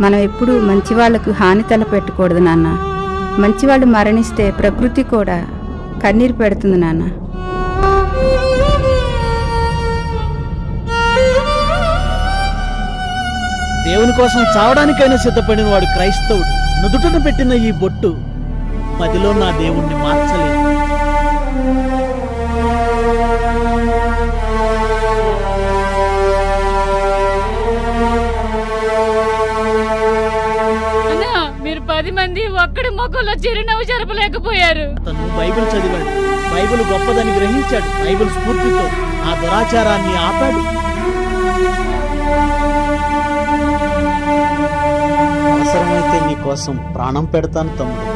మనం ఎప్పుడూ మంచి వాళ్ళకు హాని తలపెట్టకూడదు నాన్న. మంచివాళ్ళు మరణిస్తే ప్రకృతి కూడా కన్నీరు పెడుతుంది నాన్న. దేవుని కోసం చావడానికైనా సిద్ధపడిన వాడు క్రైస్తవుడు. నుదుటను పెట్టిన ఈ బొట్టు మదిలో నా దేవుణ్ణి మార్చలేదు. మీరు పది మంది ఒక్కడి మొక్కల్లో చిరునవ్వు జరపలేకపోయారు. తను బైబిల్ చదివాడు. బైబిల్ గొప్పదని గ్రహించాడు. బైబిల్ స్ఫూర్తితో ఆ దురాచారాన్ని ఆపాడు. అవసరమైతే నీకోసం ప్రాణం పెడతాను తమ్ముడు.